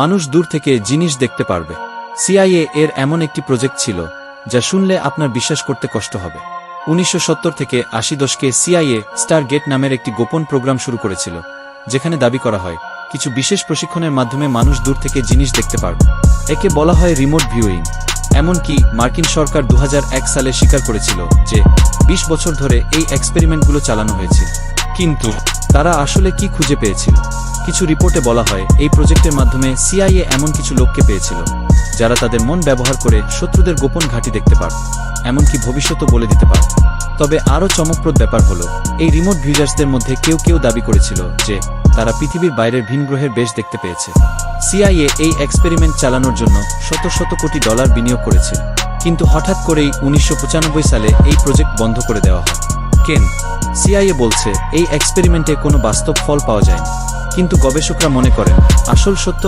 মানুষ দূর থেকে জিনিস দেখতে পারবে। সিআইএ এর এমন একটি প্রজেক্ট ছিল, যা শুনলে আপনার বিশ্বাস করতে কষ্ট হবে। উনিশশো সত্তর থেকে আশি দশকে সিআইএ স্টার গেট নামের একটি গোপন প্রোগ্রাম শুরু করেছিল, যেখানে দাবি করা হয়, কিছু বিশেষ প্রশিক্ষণের মাধ্যমে মানুষ দূর থেকে জিনিস দেখতে পারবে। একে বলা হয় রিমোট ভিউইং এমনকি মার্কিন সরকার দু হাজার এক সালে স্বীকার করেছিল যে ২০ বছর ধরে এই এক্সপেরিমেন্টগুলো চালানো হয়েছিল কিন্তু, তারা আসলে কি খুঁজে পেয়েছিল? কিছু রিপোর্টে বলা হয়, এই প্রজেক্টের মাধ্যমে সিআইএ এমন কিছু লোককে পেয়েছিল, যারা তাদের মন ব্যবহার করে শত্রুদের গোপন ঘাঁটি দেখতে পারত এমনকি ভবিষ্যতও বলে দিতে পারত তবে আরও চমকপ্রদ ব্যাপার হলো, এই রিমোট ভিউজার্সদের মধ্যে কেউ কেউ দাবি করেছিল যে, তারা পৃথিবীর বাইরের ভিন গ্রহের বেশ দেখতে পেয়েছে। সিআইএ এই এক্সপেরিমেন্ট চালানোর জন্য শত শত কোটি ডলার বিনিয়োগ করেছে, কিন্তু হঠাৎ করেই উনিশশো পঁচানব্বই সালে এই প্রজেক্ট বন্ধ করে দেওয়া হয়। কেন? সিআইএ বলছে, এই এক্সপেরিমেন্টে কোনো বাস্তব ফল পাওয়া যায়নি। কিন্তু গবেষকরা মনে করেন আসল সত্য